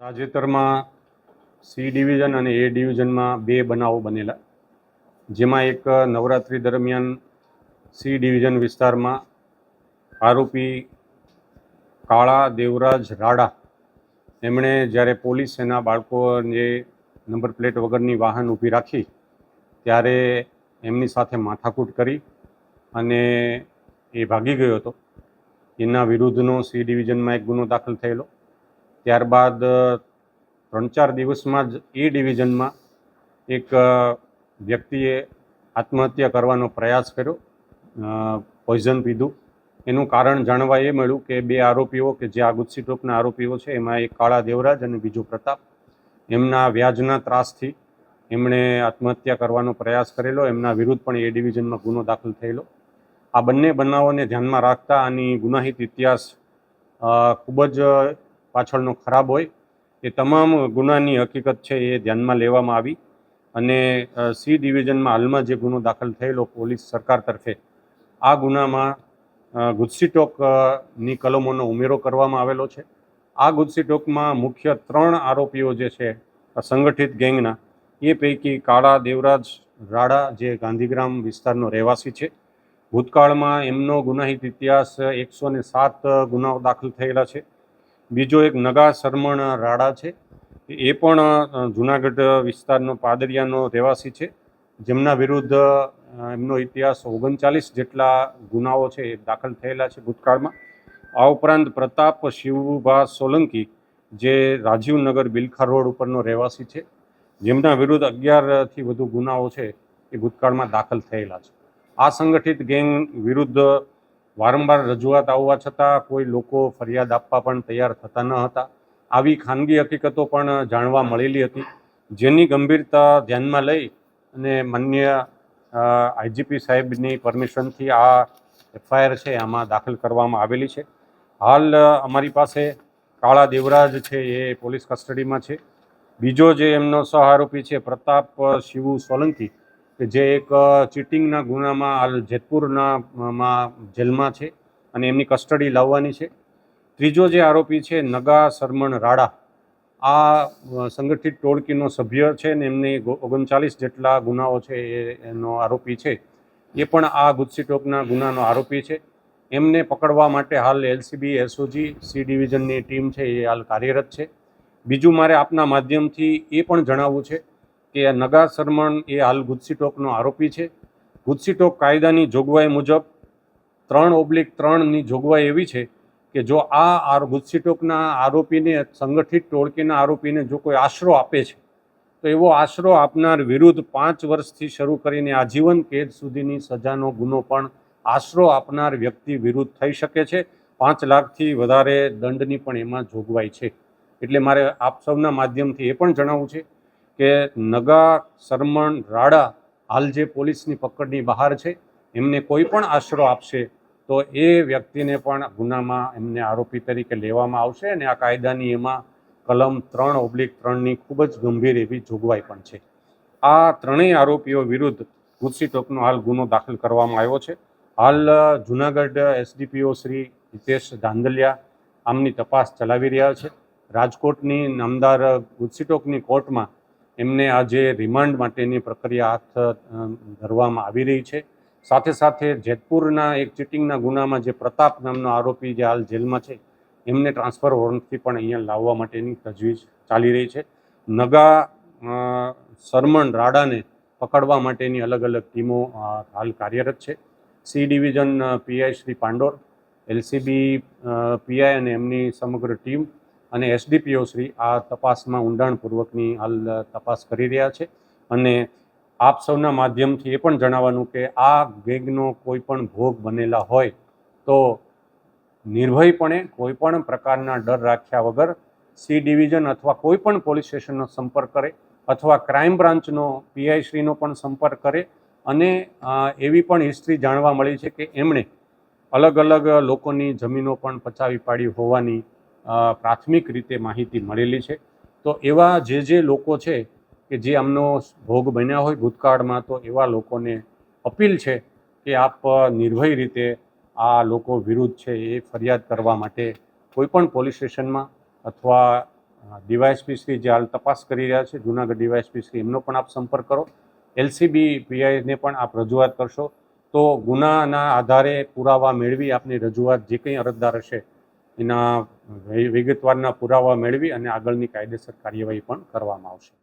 તાજેતરમાં C division અને એ ડિવિઝનમાં બે બનાવો બનેલા. જેમાં એક નવરાત્રિ દરમિયાન સી ડિવિઝન વિસ્તારમાં આરોપી કાળા દેવરાજ રાડા એમણે જ્યારે પોલીસ એના બાળકોને નંબર પ્લેટ વગરની વાહન ઊભી રાખી ત્યારે એમની સાથે માથાકૂટ કરી અને એ ભાગી ગયો હતો. એના વિરુદ્ધનો સી ડિવિઝનમાં એક ગુનો દાખલ થયેલો. ત્યારબાદ ત્રણ ચાર દિવસમાં જ એ ડિવિઝનમાં એક વ્યક્તિએ આત્મહત્યા કરવાનો પ્રયાસ કર્યો પોઈઝન પીધું. એનું કારણ જાણવા એ મળ્યું કે બે આરોપીઓ કે જે આ ગુસ્સી આરોપીઓ છે, એમાં એક કાળા દેવરાજ અને બીજો પ્રતાપ. એમના વ્યાજના ત્રાસથી એમણે આત્મહત્યા કરવાનો પ્રયાસ કરેલો, એમના વિરુદ્ધ પણ એ ડિવિઝનમાં ગુનો દાખલ થયેલો. આ બંને બનાવોને ધ્યાનમાં રાખતા આની ગુનાહિત ઇતિહાસ ખૂબ જ પાછળનો ખરાબ હોય એ તમામ ગુનાની હકીકત છે એ ધ્યાનમાં લેવામાં આવી. અને સી ડિવિઝનમાં હાલમાં જે ગુનો દાખલ થયેલો પોલીસ સરકાર તરફે આ ગુનામાં અ, ગુજસી ટોક અ, ની કલમોનો ઉમેરો કરવામાં આવેલો છે. આ ગુજસીટોકમાં મુખ્ય ત્રણ આરોપીઓ જે છે સંગઠિત ગેંગના એ પૈકી કાળા દેવરાજ રાડા જે ગાંધીગ્રામ વિસ્તારનો રહેવાસી છે. ભૂતકાળમાં એમનો ગુનાહિત ઇતિહાસ એકસો ને સાત ગુનાઓ દાખલ થયેલા છે. બીજો એક નગા શરમણ રાડા છે. એ પણ જુનાગઢ વિસ્તારનો પાદરિયાનો રહેવાસી છે. જેમના વિરુદ્ધ એમનો ઇતિહાસ ઓગણચાલીસ જેટલા ગુનાઓ છે એ દાખલ થયેલા છે ભૂતકાળમાં. આ ઉપરાંત પ્રતાપ શિવભા સોલંકી, જે રાજીવનગર બિલખા રોડ ઉપરનો રહેવાસી છે, જેમના વિરુદ્ધ અગિયારથી વધુ ગુનાઓ છે એ ભૂતકાળમાં દાખલ થયેલા છે. આ સંગઠિત ગેંગ વિરુદ્ધ વારંવાર રજૂઆત આવવા છતાં કોઈ લોકો ફરિયાદ આપવા પણ તૈયાર થતા ન હતા. આવી ખાનગી હકીકતો પણ જાણવા મળેલી હતી. જેની ગંભીરતા ધ્યાનમાં લઈ અને માન્ય આઈજીપી સાહેબની પરમિશનથી આ એફઆઈઆર છે આમાં દાખલ કરવામાં આવેલી છે. હાલ અમારી પાસે કાળા દેવરાજ છે, એ પોલીસ કસ્ટડીમાં છે. બીજો જે એમનો સહ આરોપી છે, પ્રતાપ શિવુ સોલંકી કે જે એક ચીટિંગના ગુનામાં હાલ જેતપુરના જેલમાં છે અને એમની કસ્ટડી લાવવાની છે. ત્રીજો જે આરોપી છે નગા શરમણ રાડા, આ સંગઠિત ટોળકીનો સભ્ય છે ને એમની ઓગણચાલીસ જેટલા ગુનાઓ છે એ, એનો આરોપી છે. એ પણ આ ગુજસીટોકના ગુનાનો આરોપી છે. એમને પકડવા માટે હાલ એલસીબી, એસઓજી, સી ડિવિઝનની ટીમ છે એ હાલ કાર્યરત છે. બીજું મારે આપના માધ્યમથી એ પણ જણાવવું છે કે નગા શરમણ એ હાલ ગુજસી ટોકનો આરોપી છે. ગુજસી ટોક કાયદાની જોગવાઈ મુજબ ત્રણ ઓબ્લિક ત્રણની જોગવાઈ એવી છે કે જો આ ગુજસી ટોકના આરોપીને સંગઠિત ટોળકીના આરોપીને જો કોઈ આશરો આપે છે, તો એવો આશરો આપનાર વિરુદ્ધ પાંચ વર્ષથી શરૂ કરીને આજીવન કેદ સુધીની સજાનો ગુનો પણ આશરો આપનાર વ્યક્તિ વિરુદ્ધ થઈ શકે છે. પાંચ લાખથી વધારે દંડની પણ એમાં જોગવાઈ છે. એટલે મારે આપ સૌના માધ્યમથી એ પણ જણાવવું છે કે નગા, શરમણ, રાડા હાલ જે પોલીસની પકડની બહાર છે, એમને કોઈ પણ આશરો આપશે, તો એ વ્યક્તિને પણ ગુનામાં એમને આરોપી તરીકે લેવામાં આવશે અને આ કાયદાની એમાં કલમ ત્રણ ઓબ્લિક ત્રણની ખૂબ જ ગંભીર એવી જોગવાઈ પણ છે. આ ત્રણેય આરોપીઓ વિરુદ્ધ ગુસી ટોકનો હાલ ગુનો દાખલ કરવામાં આવ્યો છે. હાલ જુનાગઢ એસડીપીઓ શ્રી હિતેશ ધાંધલિયા આમની તપાસ ચલાવી રહ્યા છે. રાજકોટની નામદાર ગુજસી ટોકની કોર્ટમાં એમને આજે રિમાન્ડ માટેની પ્રક્રિયા હાથ ધરવામાં આવી રહી છે. સાથે સાથે જેતપુરના એક ચીટિંગના ગુનામાં જે પ્રતાપ નામનો આરોપી જે હાલ જેલમાં છે, એમને ટ્રાન્સફર વોરંટથી પણ અહીંયા લાવવા માટેની તજવીજ ચાલી રહી છે. નગા સરમણ રાડાને પકડવા માટેની અલગ અલગ ટીમો હાલ કાર્યરત છે. C division PI Shri Pandor, LCB PI અને એમની સમગ્ર ટીમ અને એસડીપીઓ શ્રી આ તપાસમાં ઊંડાણપૂર્વકની હાલ તપાસ કરી રહ્યા છે. અને આપ સૌના માધ્યમથી એ પણ જણાવવાનું કે આ ગેંગનો કોઈ પણ ભોગ બનેલા હોય તો નિર્ભયપણે કોઈ પણ પ્રકારના ડર રાખ્યા વગર સી ડિવિઝન અથવા કોઈ પણ પોલીસ સ્ટેશનનો સંપર્ક કરે અથવા ક્રાઇમ બ્રાન્ચનો પીઆઈ શ્રીનો પણ સંપર્ક કરે અને એવી પણ હિસ્ટ્રી જાણવા મળી છે કે એમણે અલગ અલગ લોકોની જમીનો પણ પચાવી પાડી હોવાની પ્રાથમિક રીતે માહિતી મળેલી છે. તો એવા જે જે લોકો છે કે જે આમનો ભોગ બન્યા હોય ભૂતકાળમાં, તો એવા લોકોને અપીલ છે કે આપ નિર્ભય રીતે આ લોકો વિરુદ્ધ છે એ ફરિયાદ કરવા માટે કોઈપણ પોલીસ સ્ટેશનમાં અથવા ડીવાયએસપી શ્રી જે હાલ તપાસ કરી રહ્યા છે, જૂનાગઢ ડીવાયએસપી શ્રી, એમનો પણ આપ સંપર્ક કરો. એલસીબી પીઆઈને પણ આપ રજૂઆત કરશો. તો ગુનાના આધારે પુરાવા મેળવી આપની રજૂઆત જે કંઈ અરજદાર હશે એના વિગતવારના પુરાવા મેળવી અને આગળની કાયદેસર કાર્યવાહી પણ કરવામાં આવશે.